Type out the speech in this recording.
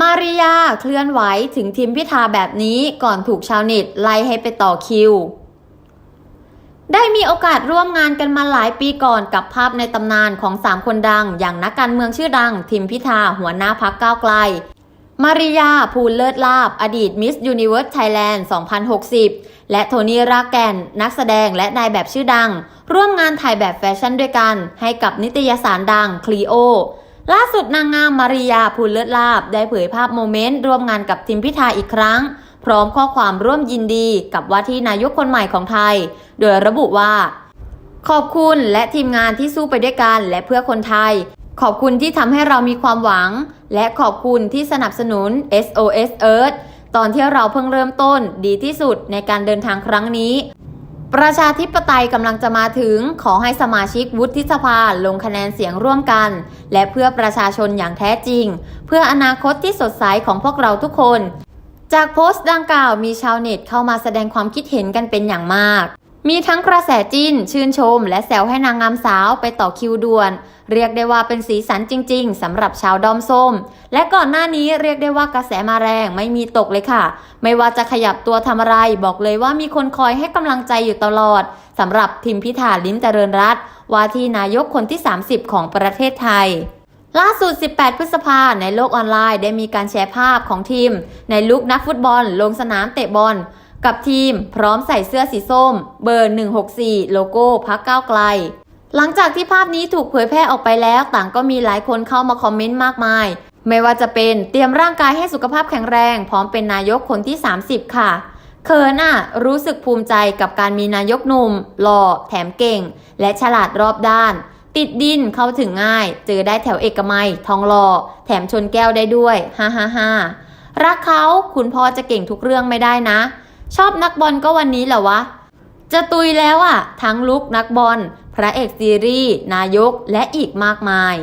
มาริยาเคลื่อนไหวถึงทีมพิธาแบบนี้ก่อนถูกชาวเน็ตไล่ให้ไปต่อคิว ได้มีโอกาสร่วมงานกันมาหลายปีก่อนกับภาพในตำนานของ3คนดัง อย่างนักการเมืองชื่อดัง ทิมพิธาหัวหน้าพักก้าวไกล มาริยาภูลเลิศลาบ อดีตมิสยูนิเวิร์สไทยแลนด์ 2060 และโทนี่รากแกน นักแสดงและนายแบบชื่อดัง ร่วมงานถ่ายแบบแฟชั่นด้วยกัน ให้กับนิตยสารดังคลีโอ ล่าสุดนางงามมาริยาภูลเลิศลาบ ได้เผยภาพโมเมนต์ ร่วมงานกับทิมพิธาอีกครั้ง พร้อมข้อความร่วมยินดีกับว่าที่นายกคนใหม่ของไทย โดยระบุว่า ขอบคุณและทีมงานที่สู้ไปด้วยกันและเพื่อคนไทย ขอบคุณที่ทำให้เรามีความหวัง และขอบคุณที่สนับสนุน SOS Earth ตอนที่เราเพิ่งเริ่มต้นดีที่สุดในการเดินทางครั้งนี้ ประชาธิปไตยกำลังจะมาถึงขอให้สมาชิกวุฒิสภาลงคะแนนเสียงร่วมกัน และเพื่อประชาชนอย่างแท้จริง เพื่ออนาคตที่สดใสของพวกเราทุกคน จากโพสต์ดังกล่าวมีชาวเน็ตเข้ามาแสดงความคิดเห็นกันเป็นอย่างมาก มีทั้งกระแสจิ้น ชื่นชม และแซวให้นางงามสาวไปต่อคิวด่วน เรียกได้ว่าเป็นสีสันจริง ๆสำหรับชาวดอมส้ม และก่อนหน้านี้เรียกได้ว่ากระแสมาแรงไม่มีตกเลยค่ะ ไม่ว่าจะขยับตัวทำอะไร บอกเลยว่ามีคนคอยให้กำลังใจอยู่ตลอดสำหรับทิมพิธาลิ้มเจริญรัตว่าที่นายกคนที่ 30 ของประเทศไทยล่าสุด 18 พฤษภาในโลกออนไลน์ได้มีการแชร์ภาพของทีม ในลุคนักฟุตบอล ลงสนามเตะบอล กับทีมพร้อมใส่เสื้อสีส้ม เบอร์ 164 โลโก้พักก้าวไกล หลังจากที่ภาพนี้ถูกเผยแพร่ออกไปแล้ว ต่างก็มีหลายคนเข้ามาคอมเมนต์มากมาย ไม่ว่าจะเป็นเตรียมร่างกายให้สุขภาพแข็งแรง พร้อมเป็นนายกคนที่ 30 ค่ะเคินอะรู้สึกภูมิใจกับการมีนายกหนุ่มหล่อแถมเก่ง และฉลาดรอบด้าน ติดดินเข้าถึงง่าย เจอได้แถวเอกมัย ทองหล่อแถมชนแก้วได้ด้วยฮ่าฮ่าฮ่ารักเขาคุณพ่อจะเก่งทุกเรื่องไม่ได้นะ ชอบนักบอลก็วันนี้แหละวะ จะตุยแล้วอะทั้งลุกนักบอล พระเอกซีรีส์ นายกและอีกมากมาย